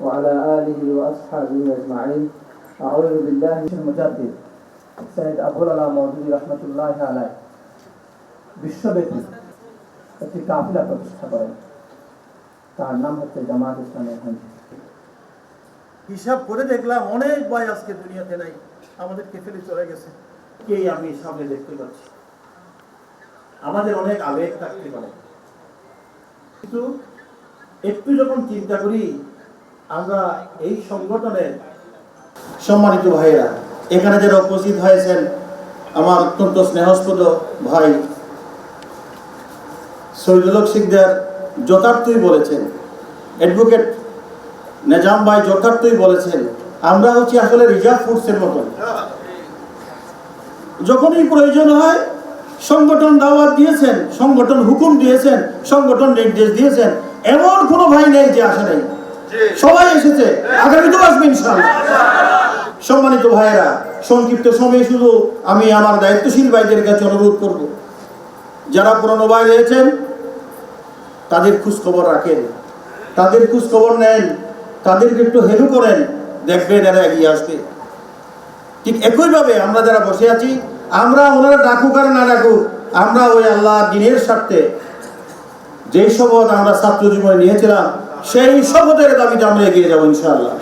وعلى آله وأصحابه أجمعين أعوذ بالله من المجدد سيد أبو العلا মওদুদি রহমতুল্লাহ আলাই বিশ্বব্যাপী একটি কাফিলা প্রতিষ্ঠা করেন তার নাম হচ্ছে জামাত ইসলামের হিন্দ হিসাব করে দেখলাম অনেক ভাই আজকে দুনিয়াতে নাই আমাদেরকে ফেলে চলে গেছে কেই আমি সামনে দেখতে পাচ্ছি আমাদের অনেক আবেগ থাকতে পারে কিন্তু একটু যখন চিন্তা করি আমরা এই সংগঠনের সম্মানিত ভাইয়েরা, এখানে যারা উপস্থিত হয়েছেন, আমার অত্যন্ত স্নেহস্পদ ভাই শহীদুল সিকদার যথার্থই বলেছেন, অ্যাডভোকেট নেজাম ভাই যথার্থই বলেছেন, আমরা হচ্ছি আসলে রিজার্ভ ফোর্সের মতন। যখনই প্রয়োজন হয়, সংগঠন দাওয়াত দিয়েছেন, সংগঠন হুকুম দিয়েছেন, সংগঠন নির্দেশ দিয়েছেন, এমন কোনো ভাই নেই যে আসে নেই। সবাই এসেছে। আসবে ইনশাআল্লাহ। সম্মানিত ভাইয়েরা, সংক্ষিপ্ত সময়ে শুধু আমি আমার দায়িত্বশীল ভাইদের কাছে অনুরোধ করব। যারা পুরনো ভাই রয়েছেন, তাদের খোঁজ খবর রাখেন। তাদের খোঁজ খবর নেন। তাদেরকে একটু হেলু করেন। দেখবেন এরা এগিয়ে আসবে। ঠিক একইভাবে আমরা যারা বসে আছি, আমরা ওনারা ডাকুক আর না ডাকুক, আমরা ওই আল্লাহ দিনের স্বার্থে যে শপথ আমরা ছাত্র জীবনে নিয়েছিলাম সেই শপথের দাবিতে আমরা এগিয়ে যাব ইনশাআল্লাহ।